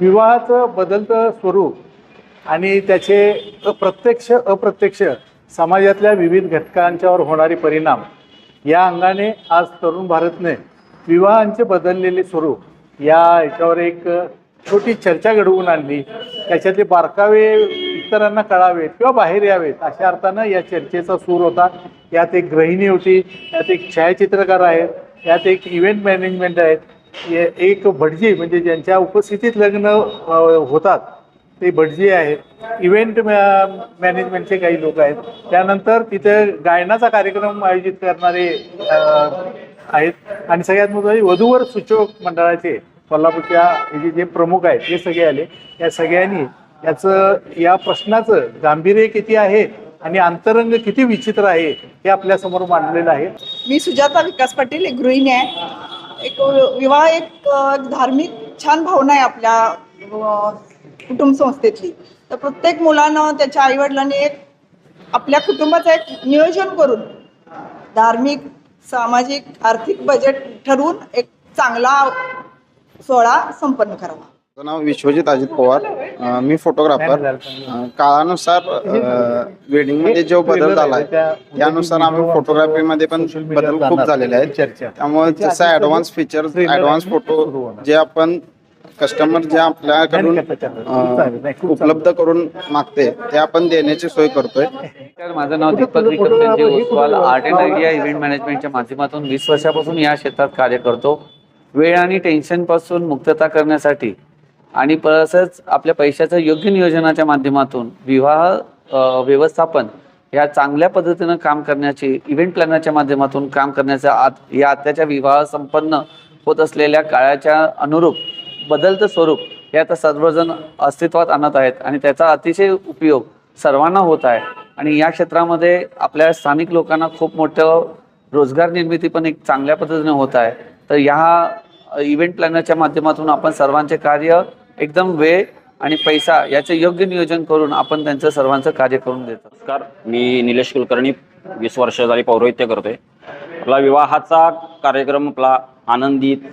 विवाहाचं बदलतं स्वरूप आणि त्याचे अप्रत्यक्ष अप्रत्यक्ष समाजातल्या विविध घटकांच्यावर होणारे परिणाम या अंगाने आज तरुण भारतने विवाहांचे बदललेले स्वरूप या याच्यावर एक छोटी चर्चा घडवून आणली. त्याच्यातले बारकावे इतरांना कळावेत किंवा बाहेर यावेत अशा अर्थानं या चर्चेचा सूर होता. यात एक गृहिणी होती यात एक छायाचित्रकार आहेत यात एक इव्हेंट मॅनेजमेंट आहेत. एक भटजी म्हणजे ज्यांच्या उपस्थितीत लग्न होतात ते भटजी आहेत इव्हेंट मॅनेजमेंटचे काही लोक आहेत. त्यानंतर तिथे गायनाचा कार्यक्रम आयोजित करणारे आहेत. आणि सगळ्यात महत्त्वाचे वधूवर सूचक मंडळाचे कोल्हापूरच्या हे जे- जे प्रमुख आहेत हे सगळे आले. या सगळ्यांनी याचं या प्रश्नाचं गांभीर्य किती आहे आणि अंतरंग किती विचित्र आहे हे आपल्यासमोर मांडलेलं आहे. मी सुजाता विकास पाटील एक गृहिणी आहे. एक विवाह एक धार्मिक छान भावना आहे आपल्या कुटुंब संस्थेतली तर प्रत्येक मुलानं त्याच्या आईवडिलांनी एक आपल्या कुटुंबाचं एक नियोजन करून धार्मिक सामाजिक आर्थिक बजेट ठरवून एक चांगला सोहळा संपन्न करावा. माझं नाव विश्वजित अजित पवार. मी फोटोग्राफर. काळानुसार वेडिंगमध्ये जो बदल झालाय त्यानुसार आम्ही फोटोग्राफीमध्ये पण बदल खूप झालेले आहेत. चर्चा. त्यामुळे जसं ऍडव्हान्स फीचर ऍडव्हान्स फोटो जे आपण कस्टमर जे आपल्याकडून उपलब्ध करून मागते ते आपण देण्याची सोय करतोय. तर माझं नाव Deepak Vikram Sanjay art and idea event मॅनेजमेंटच्या माध्यमातून वीस वर्षापासून या क्षेत्रात कार्य करतो. वेळ आणि टेन्शनपासून मुक्तता करण्यासाठी आणि तसंच आपल्या पैशाचं योग्य नियोजनाच्या माध्यमातून विवाह व्यवस्थापन या चांगल्या पद्धतीनं काम करण्याची इव्हेंट प्लॅनरच्या माध्यमातून काम करण्याचा आत या आत्याच्या विवाह संपन्न होत असलेल्या काळाच्या अनुरूप बदलतं स्वरूप हे आता सर्वजण अस्तित्वात आणत आहेत आणि त्याचा अतिशय उपयोग सर्वांना होत आहे. आणि या क्षेत्रामध्ये आपल्या स्थानिक लोकांना खूप मोठं रोजगार निर्मिती पण एक चांगल्या पद्धतीने होत आहे. तर ह्या इव्हेंट प्लॅनरच्या माध्यमातून आपण सर्वांचे कार्य एकदम वेळ आणि पैसा याचे योग्य नियोजन करून आपण त्यांचं सर्वांचं कार्य करून देतो. नमस्कार मी निलेश कुलकर्णी वीस वर्ष झाली पौरोहित्य करतोय. आपला विवाहाचा कार्यक्रम आपला आनंदित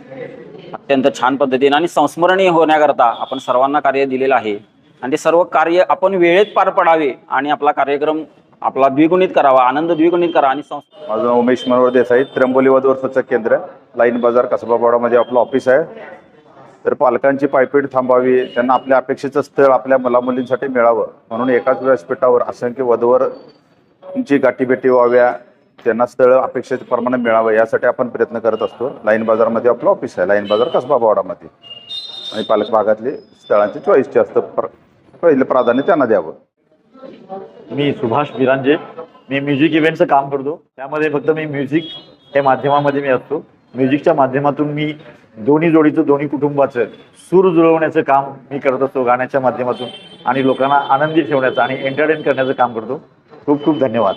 अत्यंत छान पद्धतीने आणि संस्मरणीय होण्याकरता आपण सर्वांना कार्य दिलेलं आहे. आणि ते सर्व कार्य आपण वेळेत पार पडावे आणि आपला कार्यक्रम आपला द्विगुणित करावा आनंद द्विगुणित करा आणि माझं उमेश मनोहर देसाई त्र्यंबोली वधूवर सूचक केंद्र लाईन बाजार कसबापाडामध्ये आपलं ऑफिस आहे. तर पालकांची पायपीट थांबावी त्यांना आपल्या अपेक्षेचं स्थळ आपल्या मुलामुलींसाठी मिळावं. म्हणून एकाच व्यासपीठावर असंख्य वधवर ची गाठीभेटी व्हाव्या त्यांना स्थळ अपेक्षेप्रमाणे मिळावं यासाठी आपण प्रयत्न करत असतो. लाईन बाजारमध्ये आपलं ऑफिस आहे लाईन बाजार कसबापाडामध्ये आणि पालक भागातले स्थळांची चॉईस असतं प्र पहिलं प्राधान्य त्यांना द्यावं. मी सुभाष बिरांजे. मी म्युझिक इव्हेंटचं काम करतो. त्यामध्ये फक्त मी म्युझिक या माध्यमामध्ये मी असतो. म्युझिकच्या माध्यमातून मी दोन्ही जोडीचं दोन्ही कुटुंबाचं सूर जुळवण्याचं काम मी करत असतो गाण्याच्या माध्यमातून. आणि लोकांना आनंदी ठेवण्याचं आणि एंटरटेन करण्याचं काम करतो. खूप खूप धन्यवाद.